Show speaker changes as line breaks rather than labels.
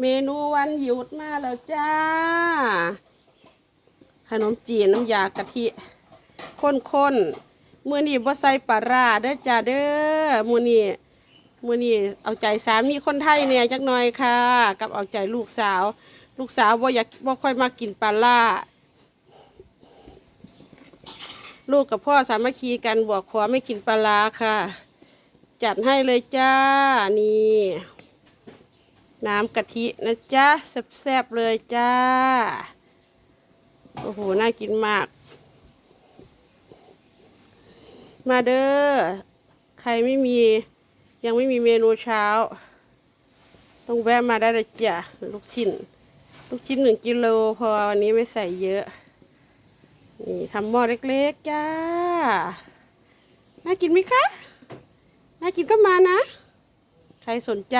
เมนูวันหยุดมาแล้วจ้า ขนมจีนน้ำยากะทิข้นๆมือนี้บ่ใส่ปลาร้าเด้อจ้าเด้อมือนี้มือนี้เอาใจสามีคนไทยเนี่ยจักหน่อยค่ะ กับเอาใจลูกสาว ลูกสาวบ่อยากบ่ค่อยมากินปลาร้าลูกกับพ่อสามัคคีกันบวกขอไม่กินปลาร้าค่ะ จัดให้เลยจ้านี่ น้ำกะทินะจ๊ะแซ่บๆเลยจ้า โอ้โห น่ากินมาก มาเด้อ ใครไม่มี ยังไม่มีเมนูเช้า ต้องแวะมาได้เลยจ้ะลูกชิ้น ลูกชิ้นหนึ่งกิโลพอวันนี้ไม่ใส่เยอะ นี่ทำหม้อเล็กๆจ้า น่ากินไหมคะ น่ากินก็มานะ ใครสนใจ